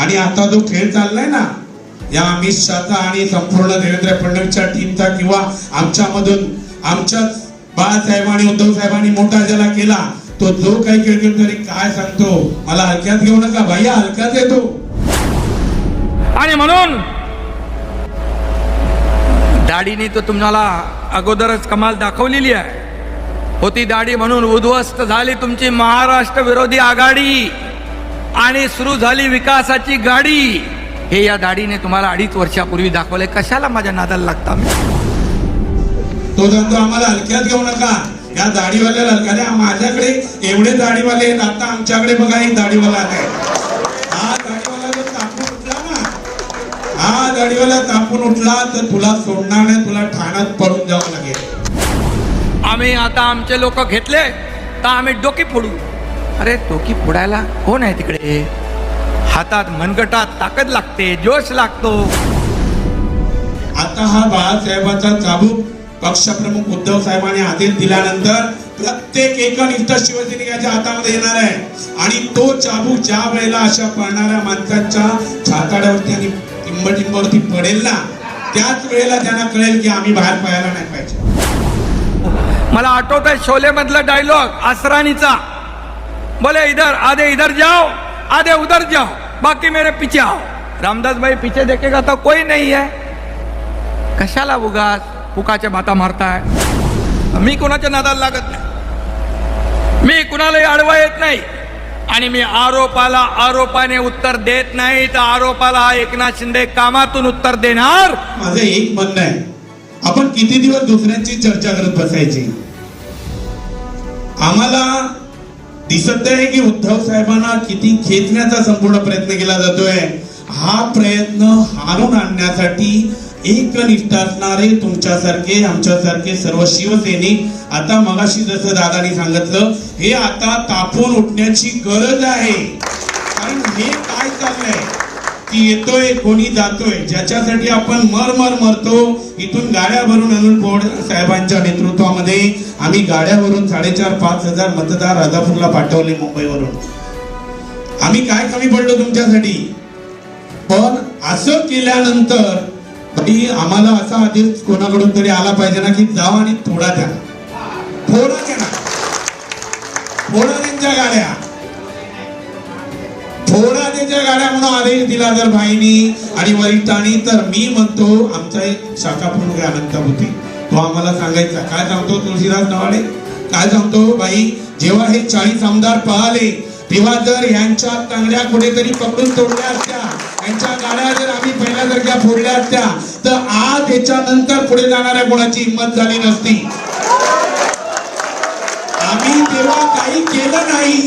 आणि आता जो खेळ चाललाय ना या अमित शहाचा आणि संपूर्ण देवेंद्र फडणवीसच्या टीमचा किंवा आमच्यामधून आमच्याच बाळासाहेब आणि उद्धव साहेबांनी मोठा ज्याला केला तो जो काही खेळ खेळतो तरी काय सांगतो मला हलक्यात घेऊ नका भैया हलक्यात येतो. आणि म्हणून दाढीने तर तुम्हाला अगोदरच कमाल दाखवलेली आहे. होती दाढी म्हणून उद्ध्वस्त झाली तुमची महाराष्ट्र विरोधी आघाडी. आणि सुरू झाली विकासाची गाडी. हे या दाढीने तुम्हाला अडीच वर्षापूर्वी दाखवले कशाला माझ्या नादाला लागता? मी तो सांगतो आम्हाला हलक्यात घेऊ नका. या दाढीवाल्याला हलक्यात घ्या. माझ्याकडे एवढे दाढीवाले आहेत. आता आमच्याकडे बघा एक दाढीवाला आलाय हा दाढीवाला जर तापून उठला ना हा दाढीवाला तापून उठला तर तुला सोडणार नाही तुला ठाण्यात पडून जावं लागेल. आम्ही आता आमचे लोक घेतले तर आम्ही डोकी फोडू. अरे डोकी फोडायला कोण आहे तिकडे? हातात मनगटात ताकद लागते जोश लागतो. आता हा बाळासाहेबांचा चाबूक पक्षप्रमुख उद्धव साहेबांनी आदेश दिल्यानंतर प्रत्येक एकनिष्ठ शिवसैनिकाच्या हातामध्ये येणार आहे. आणि तो चाबूक ज्या वेळेला अशा पळणाऱ्या माणसांच्या छाताड्यावरती आणि टिंबटिंबावरती पडेल ना त्याच वेळेला त्यांना कळेल की आम्ही बाहेर पळायला नाही पाहिजे. मला आठवत आहे शोले मधला डायलॉग आसरानीचा. बोले इधर आधे इधर जाओ आधे उधर जाओ बाकी मेरे पीछे आओ। रामदास भाई पीछे देखेगा तो कोई नहीं है। कशाला उगाच फुकाच्या भाता मारताय मी कोणाच्या नादाला लागत नाही। मी कुणालाही अडवा येत नाही आणि मी आरोपाला आरोपाने उत्तर देत नाही तर आरोपाला एकनाथ शिंदे कामातून उत्तर देणार? माझं एक म्हणणं आहे आपण किती दिवस दुसऱ्यांची चर्चा करत बसायची? आम्हाला दिसत आहे की उद्धव साहेबांना किती खेचण्याचा संपूर्ण प्रयत्न केला जातोय. हा प्रयत्न हारून आणण्यासाठी एकनिष्ठ असणारे तुमच्यासारखे आमच्यासारखे सर्व शिवसैनिक आता मगाशी जसं दादानी सांगितलं हे आता तापून उठण्याची गरज आहे. कारण हे काय चाललंय? की येतोय कोणी जातोय ज्याच्यासाठी आपण मर मर मरतो इथून गाड्या भरून अनिल बोड साहेबांच्या नेतृत्वामध्ये आम्ही गाड्यावरून साडेचार पाच हजार मतदार राजापूरला पाठवले मुंबईवरून. आम्ही काय कमी पडलो तुमच्यासाठी? पण असं केल्यानंतर तरी आम्हाला असा आदेश कोणाकडून तरी आला पाहिजे ना की जाव आणि थोडा द्या. थोडा द्या थोडा त्यांच्या गाड्या. थोड्या त्याच्या गाड्या म्हणून आदेश दिला जर भाईनी आणि वरिष्ठांनी तर मी म्हणतो आमचा एक शाखापूर्ण प्रमुख होती तो आम्हाला सांगायचा काय सांगतो तुळशीदास नवाडे? काय सांगतो बाई? जेव्हा हे चाळीस आमदार पहाले तेव्हा जर यांच्या तांगड्या कुठेतरी पकडून तोडल्या असत्या यांच्या गाड्या जर आम्ही पहिल्यासारख्या फोडल्या असत्या तर आज याच्यानंतर पुढे जाणाऱ्या कोणाची हिंमत झाली नसती. आम्ही तेव्हा काही केलं नाही.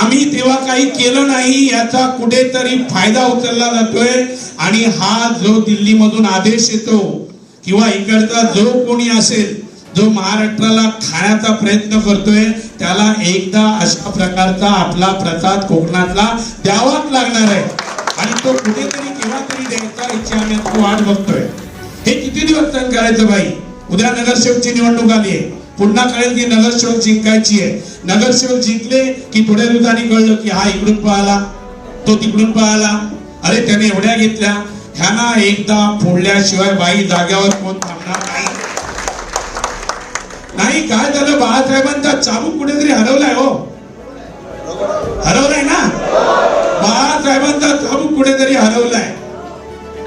आम्ही तेव्हा काही केलं नाही याचा कुठेतरी फायदा उचलला जातोय. आणि हा जो दिल्लीमधून आदेश येतो किंवा इकडचा जो कोणी असेल जो महाराष्ट्राला खाण्याचा प्रयत्न करतोय त्याला एकदा अशा प्रकारचा आपला प्रसाद कोकणातला द्यावाच लागणार आहे. आणि तो कुठेतरी केव्हा तरी द्यायचा याची आम्ही वाट बघतोय. हे किती दिवस करायचं बाई? उद्या नगरसेवकची निवडणूक आली आहे. पुन्हा कळेल की नगरसेवक जिंकायची आहे. नगरसेवक जिंकले की थोड्या दिवसांनी कळलं की हा इकडून पळाला तो तिकडून पळाला. अरे त्याने एवढ्या घेतल्या. ह्याना एकदा फोडल्याशिवाय बाई जाग्यावर कोण थांबणार नाही. नाही काय झालं? बाळासाहेबांचा चाबूक कुठेतरी हरवलाय हो. हरवलाय ना? बाळासाहेबांचा चाबूक कुठेतरी हरवलाय.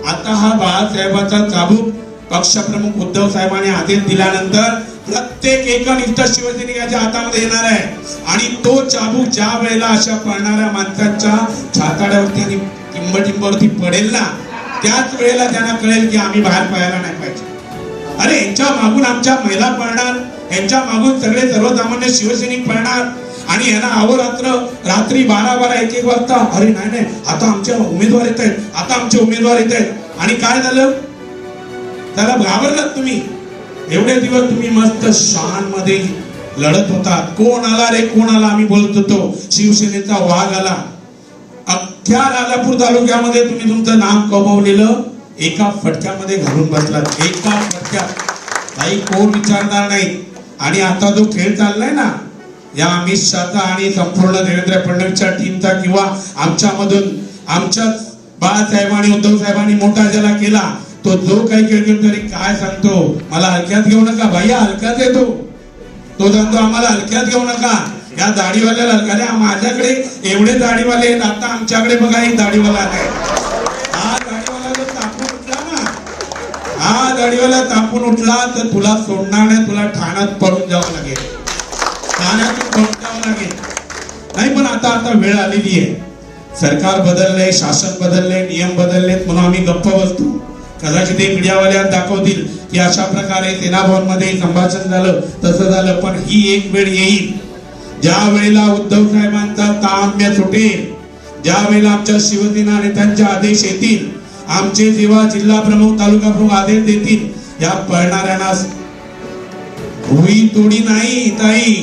आता हा बाळासाहेबांचा चाबूक पक्षप्रमुख उद्धव साहेबांनी आदेश दिल्यानंतर प्रत्येक एका एकनिष्ठ शिवसैनिकाच्या हातामध्ये येणार आहे. आणि तो चाबूक ज्या वेळेला अशा पळणाऱ्या माणसांच्या छाताड्यावरती आणि टिंबटिंबावरती पडेल ना त्याच वेळेला त्यांना कळेल की आम्ही बाहेर पळायला नाही पाहिजे. अरे यांच्या मागून आमच्या महिला पळणार यांच्या मागून सगळे सर्वसामान्य शिवसैनिक पळणार आणि यांना अहोरात्र रात्री बारा बारा एक एक वाजता अरे नाही नाही आता आमचे उमेदवार येत आहेत आता आमचे उमेदवार येत आहेत. आणि काय झालं? त्याला घाबरलात तुम्ही. एवढे दिवस तुम्ही मस्त शानमध्ये लढत होता कोण आला रे कोण आला? आम्ही बोलत होतो. शिवसेनेचा वाघ आला. अख्ख्या राजापूर तालुक्यामध्ये तुम्ही तुमचं नाम कमवलेलं एका फटक्यामध्ये घालून बसला एका फटक्यात. काही कोण विचारणार नाही. आणि आता जो खेळ चाललाय ना या अमित शहाचा आणि संपूर्ण देवेंद्र फडणवीसच्या टीमचा किंवा आमच्यामधून आमच्याच बाळासाहेबांनी उद्धव साहेबांनी मोठा ज्याला केला तो जो काही केळकर तरी काय सांगतो? मला हलक्यात घेऊ नका भैया हलक्यात येतो. तो सांगतो आम्हाला हलक्यात घेऊ नका. या दाढीवाल्याला अरे माझ्याकडे एवढे दाढीवाले आहेत आता आमच्याकडे बघा एक दाढीवाला आलाय हा दाढीवाला जर तापून उठला ना हा दाढीवाला तापून उठला तर तुला सोडणार नाही तुला ठाण्यात पडून जावं लागेल. ठाण्यातून पडून जावं लागेल. नाही पण आता आता वेळ आलेली आहे. सरकार बदललंय शासन बदललंय नियम बदललेत म्हणून आम्ही गप्प बसतो. कदाचित ते मीडियावाल्या दाखवतील की अशा प्रकारे सेना भवनमध्ये संभाषण झालं तसं झालं पण ही एक वेळ येईल. ज्या वेळेला उद्धव साहेबांचा ताम्य सुटेल ज्या वेळेला आमच्या शिवसेना नेत्यांचे आदेश येतील आमचे जेव्हा जिल्हा प्रमुख तालुका प्रमुख आदेश देतील या पळणाऱ्यांना भुई तोडी नाही ताई.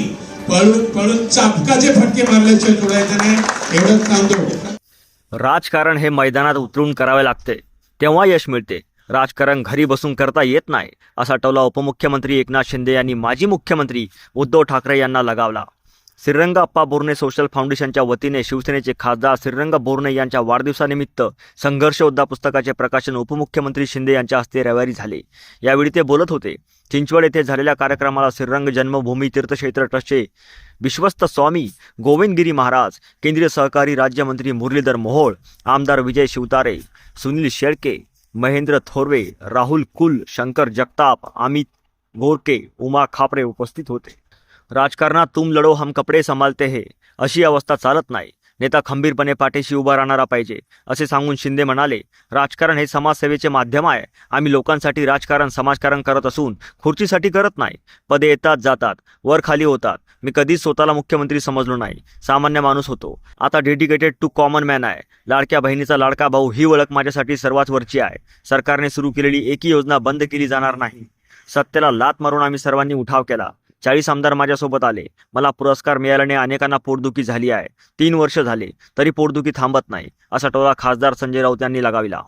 पळून पळून चापकाचे फटके मारल्याशिवाय सोडायचं नाही. एवढंच सांगतो. राजकारण हे मैदानात उतरून करावे लागते. तेव्हा यश मिळते. राजकारण घरी बसून करता येत नाही असा टोला उपमुख्यमंत्री एकनाथ शिंदे यांनी माजी मुख्यमंत्री उद्धव ठाकरे यांना लगावला. श्रीरंग अप्पा बोरणे सोशल फाउंडेशनच्या वतीने शिवसेनेचे खासदार श्रीरंग बोरणे यांच्या वाढदिवसानिमित्त संघर्ष योद्धा पुस्तकाचे प्रकाशन उपमुख्यमंत्री शिंदे यांच्या हस्ते रविवारी झाले. यावेळी ते बोलत होते चिंचवड येथे झालेल्या कार्यक्रमाला श्रीरंग जन्मभूमी तीर्थक्षेत्र ट्रस्टचे विश्वस्त स्वामी गोविंदगिरी महाराज केंद्रीय सहकारी राज्यमंत्री मुरलीधर मोहोळ आमदार विजय शिवतारे सुनील शेळके महेंद्र थोरवे राहुल कुल शंकर जगताप अमित गोरके उमा खापरे उपस्थित होते. राजकारणात तुम लढो हम कपडे संभालते हे अशी अवस्था चालत नाही. नेता खंबीरपणे पाठीशी उभा राहणारा पाहिजे असे सांगून शिंदे म्हणाले राजकारण हे समाजसेवेचे माध्यम आहे. आम्ही लोकांसाठी राजकारण समाजकारण करत असून खुर्चीसाठी करत नाही. पदे येतात जातात वर खाली होतात. मी कधीच स्वतःला मुख्यमंत्री समजलो नाही. सामान्य माणूस होतो. आता डेडिकेटेड टू कॉमन मॅन आहे. लाडक्या बहिणीचा लाडका भाऊ ही ओळख माझ्यासाठी सर्वात वरची आहे. सरकारने सुरू केलेली एकही योजना बंद केली जाणार नाही. सत्तेला लात मारून आम्ही सर्वांनी उठाव केला. चाळीस आमदार माझ्यासोबत आले. मला पुरस्कार मिळाल्याने अनेकांना पोटदुखी झाली आहे. तीन वर्ष झाले तरी पोटदुखी थांबत नाही असा टोला खासदार संजय राऊत यांनी लगाविला.